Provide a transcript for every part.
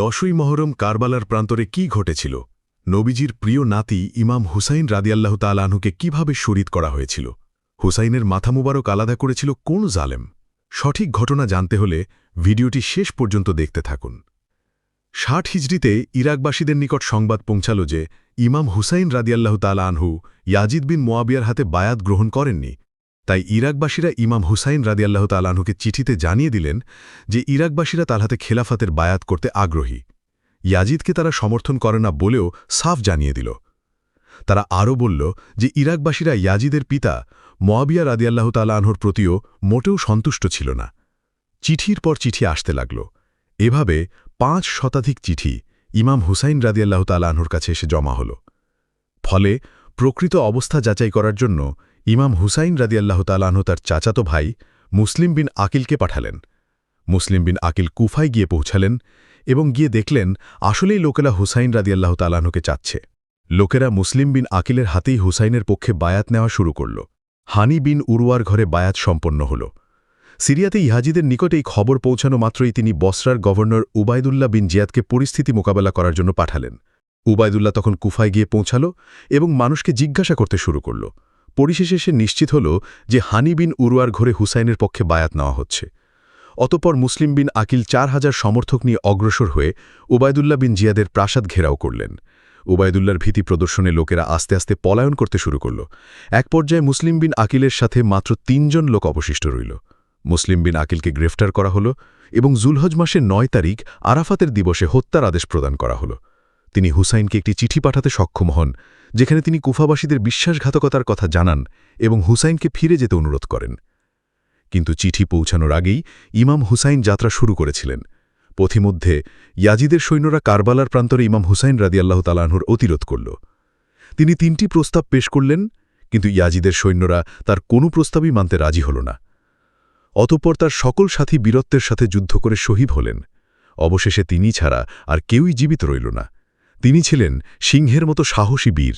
দশই মহরম কারবালার প্রান্তরে কি ঘটেছিল? নবীজির প্রিয় নাতি ইমাম হুসাইন রাদিয়াল্লাহ তালাহুকে কীভাবে শরীদ করা হয়েছিল? হুসাইনের মাথা মুবারক আলাদা করেছিল কোন জালেম? সঠিক ঘটনা জানতে হলে ভিডিওটি শেষ পর্যন্ত দেখতে থাকুন। ষাট হিজড়িতে ইরাকবাসীদের নিকট সংবাদ পৌঁছাল যে ইমাম হুসাইন রাদিয়াল্লাহ তালা আনহু ইয়াজিদ বিন মোয়াবিয়ার হাতে বায়াত গ্রহণ করেননি তাই ইরাকবাসীরা ইমাম হুসাইন রাদিয়াল্লাহ তালাহুকে চিঠিতে জানিয়ে দিলেন যে ইরাকবাসীরা তার হাতে খেলাফাতের বায়াত করতে আগ্রহী। ইয়াজিদকে তারা সমর্থন করে না বলেও সাফ জানিয়ে দিল। তারা আরও বলল যে ইরাকবাসীরা ইয়াজিদের পিতা মোয়াবিয়া রাদিয়াল্লাহ তালাহর প্রতিও মোটেও সন্তুষ্ট ছিল না। চিঠির পর চিঠি আসতে লাগল। এভাবে পাঁচ শতাধিক চিঠি ইমাম হুসাইন রাদিয়াল্লাহ তালাহর কাছে এসে জমা হল। ফলে প্রকৃত অবস্থা যাচাই করার জন্য ইমাম হুসাইন রাদিয়াল্লাহ তালাহ তার চাচাতো ভাই মুসলিম বিন আকিলকে পাঠালেন। মুসলিম বিন আকিল কুফায় গিয়ে পৌঁছালেন এবং গিয়ে দেখলেন আসলেই লোকেরা হুসাইন রাদিয়াল্লাহ তালাহকে চাচ্ছে। লোকেরা মুসলিম বিন আকিলের হাতেই হুসাইনের পক্ষে বায়াত নেওয়া শুরু করল। হানি বিন উরুয়ার ঘরে বায়াত সম্পন্ন হল। সিরিয়াতে ইহাজিদের নিকট এই খবর পৌঁছানো মাত্রই তিনি বসরার গভর্নর উবায়দুল্লাহ বিন জিয়াদকে পরিস্থিতি মোকাবেলা করার জন্য পাঠালেন। উবায়দুল্লাহ তখন কুফায় গিয়ে পৌঁছাল এবং মানুষকে জিজ্ঞাসা করতে শুরু করল। পরিশেষে সে নিশ্চিত হল যে হানি বিন উরুয়ার ঘরে হুসাইনের পক্ষে বায়াত নেওয়া হচ্ছে। অতপর মুসলিম বিন আকিল চার হাজার সমর্থক নিয়ে অগ্রসর হয়ে উবায়দুল্লাহ বিন জিয়াদের প্রাসাদ ঘেরাও করলেন। উবায়দুল্লার ভীতি প্রদর্শনে লোকেরা আস্তে আস্তে পলায়ন করতে শুরু করল। এক পর্যায়ে মুসলিম বিন আকিলের সাথে মাত্র তিনজন লোক অবশিষ্ট রইল। মুসলিম বিন আকিলকে গ্রেফতার করা হল এবং জুলহজ মাসের নয় তারিখ আরাফাতের দিবসে হত্যার আদেশ প্রদান করা হল। তিনি হুসাইনকে একটি চিঠি পাঠাতে সক্ষম হন যেখানে তিনি কুফাবাসীদের বিশ্বাসঘাতকতার কথা জানান এবং হুসাইনকে ফিরে যেতে অনুরোধ করেন। কিন্তু চিঠি পৌঁছানোর আগেই ইমাম হুসাইন যাত্রা শুরু করেছিলেন। পথিমধ্যে ইয়াজিদের সৈন্যরা কারবালার প্রান্তরে ইমাম হুসাইন রাদিয়াল্লাহ তালাহুর অতিরোধ করল। তিনি তিনটি প্রস্তাব পেশ করলেন, কিন্তু ইয়াজিদের সৈন্যরা তার কোনো প্রস্তাবই মানতে রাজি হল না। অতঃপর তার সকল সাথী বীরত্বের সাথে যুদ্ধ করে শহীদ হলেন। অবশেষে তিনি ছাড়া আর কেউই জীবিত রইল না। তিনি ছিলেন সিংহের মতো সাহসী বীর।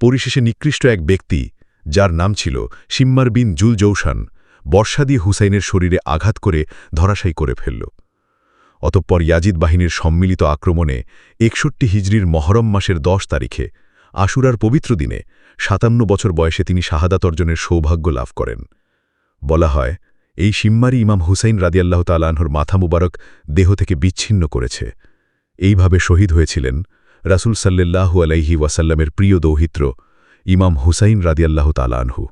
পরিশেষে নিকৃষ্ট এক ব্যক্তি, যার নাম ছিল সিম্মার বিন জুল জৌসান বর্ষা দিয়ে হুসাইনের শরীরে আঘাত করে ধরাশায়ী করে ফেলল। অতঃপর ইয়াজিদ বাহিনীর সম্মিলিত আক্রমণে একষট্টি হিজড়ির মহরম মাসের দশ তারিখে আশুরার পবিত্র দিনে সাতান্ন বছর বয়সে তিনি শাহাদাত অর্জনের সৌভাগ্য লাভ করেন। বলা হয়, এই সিম্মারি ইমাম হুসাইন রাদিয়াল্লাহ তালাহর মাথা মুবারক দেহ থেকে বিচ্ছিন্ন করেছে। এইভাবে শহীদ হয়েছিলেন রাসুল সাল্লাল্লাহু আলাইহি ওয়াসাল্লামের প্রিয় দৌহিত্র ইমাম হুসাইন রাদিয়াল্লাহ তালানহু